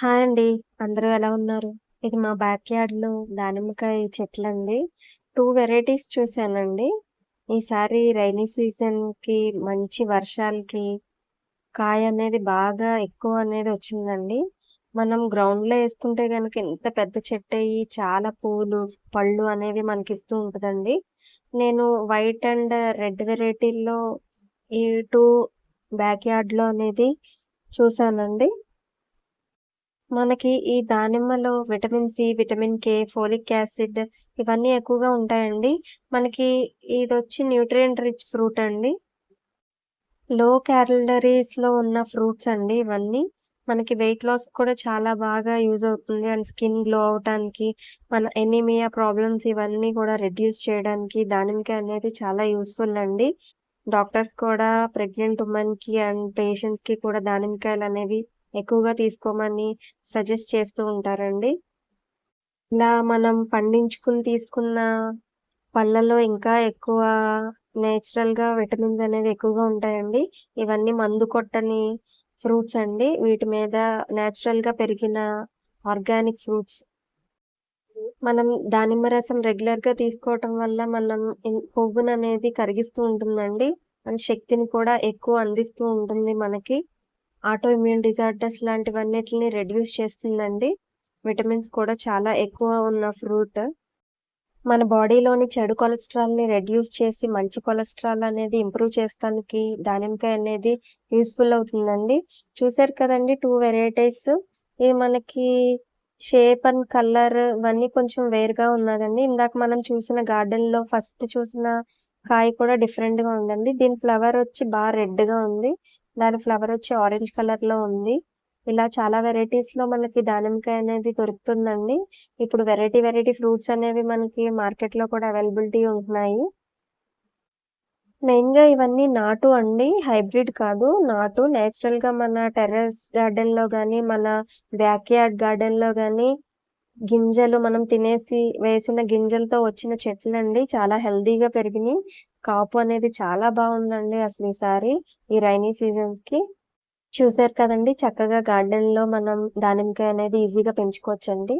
Hi అండి. అందరూ ఎలా ఉన్నారు? ఇది మా బ్యాక్ యార్డ్‌లో దానిమ్మకాయ చెట్లండి. టూ వెరైటీస్ చూసానండి. ఈసారి రైనీ సీజన్‌కి మంచి వర్షాలకి కాయ అనేది బాగా ఎక్కువ అనేది వచ్చిందండి. మనం గ్రౌండ్‌లో వేసుకుంటే కనుక ఎంత పెద్ద చెట్టు అయ్యి చాలా పూలు, పళ్ళు అనేవి మనకిస్తూ ఉంటుందండి నేను వైట్ అండ్ రెడ్ వెరైటీల్లో ఈ టూ బ్యాక్ యార్డ్‌లో అనేది చూసానండి. మనకి ఈ దానిమ్మలో vitamin C, vitamin K, folic acid ఇవన్నీ ఎక్కువగా ఉంటాయండి. మనకి ఇది వచ్చి న్యూట్రియంట్ రిచ్ ఫ్రూట్ అండి. లో క్యాలరీస్‌లో ఉన్న ఫ్రూట్స్ అండి ఇవన్నీ. మనకి వెయిట్ లాస్ కూడా చాలా బాగా యూజ్ అవుతుంది. అండ్ స్కిన్ గ్లో అవ్వటానికి, మన ఎనీమియా ప్రాబ్లమ్స్ ఇవన్నీ కూడా రెడ్యూస్ చేయడానికి దానిమ్మకాయ అనేది చాలా యూస్ఫుల్ అండి. డాక్టర్స్ కూడా ప్రెగ్నెంట్ ఉమెన్‌కి అండ్ పేషెంట్స్‌కి కూడా దానిమ్మకాయలు అనేవి ఎక్కువగా తీసుకోమని సజెస్ట్ చేస్తూ ఉంటారండి. ఇలా మనం పండించుకుని తీసుకున్న పళ్ళలో ఇంకా ఎక్కువ నేచురల్‌గా విటమిన్స్ అనేవి ఎక్కువగా ఉంటాయండి. ఇవన్నీ మందు కొట్టని ఫ్రూట్స్ అండి. వీటి మీద నేచురల్‌గా పెరిగిన ఆర్గానిక్ ఫ్రూట్స్. మనం దానిమ్మ రసం రెగ్యులర్‌గా తీసుకోవటం వల్ల మనం ఇన్ కొవ్వుననేది కరిగిస్తూ ఉంటుందండి. అండ్ శక్తిని కూడా ఎక్కువ అందిస్తూ ఉంటుంది మనకి. ఆటో ఇమ్యూన్ డిజార్డర్స్ లాంటివన్నిటిని రెడ్యూస్ చేస్తుందండి. విటమిన్స్ కూడా చాలా ఎక్కువ ఉన్న ఫ్రూట్. మన బాడీలోని చెడు కొలెస్ట్రాల్‌ని రెడ్యూస్ చేసి మంచి కొలెస్ట్రాల్ అనేది ఇంప్రూవ్ చేస్తానికి దానిమ్మకాయ అనేది యూస్ఫుల్ అవుతుందండి. చూసారు కదండి టూ వెరైటీస్. ఇది మనకి షేప్ అండ్ కలర్ ఇవన్నీ కొంచెం వేరుగా ఉన్నదండి ఇందాక మనం చూసిన గార్డెన్‌లో ఫస్ట్ చూసిన కాయ కూడా డిఫరెంట్‌గా ఉందండి. దీని ఫ్లవర్ వచ్చి బాగా రెడ్‌గా ఉంది. దాని ఫ్లవర్ వచ్చి ఆరెంజ్ కలర్లో ఉంది. ఇలా చాలా వెరైటీస్లో మనకి దానిమ్మకాయ అనేది దొరుకుతుందండి. ఇప్పుడు వెరైటీ వెరైటీ ఫ్రూట్స్ అనేవి మనకి మార్కెట్‌లో కూడా అవైలబిలిటీ ఉంటున్నాయి. మెయిన్‌గా ఇవన్నీ నాటు అండి. హైబ్రిడ్ కాదు. నాటు నేచురల్‌గా మన టెర్రస్ గార్డెన్‌లో కానీ మన బ్యాక్యార్డ్ గార్డెన్‌లో కానీ గింజలు మనం తినేసి వేసిన గింజలతో వచ్చిన చెట్లండి. చాలా హెల్దీగా పెరిగినాయి కాపు అనేది చాలా బాగుందండి అసలు ఈసారి ఈ రైనీ సీజన్స్‌కి. చూసారు కదండి చక్కగా గార్డెన్‌లో మనం దానిమ్మకాయ అనేది ఈజీగా పెంచుకోవచ్చండి.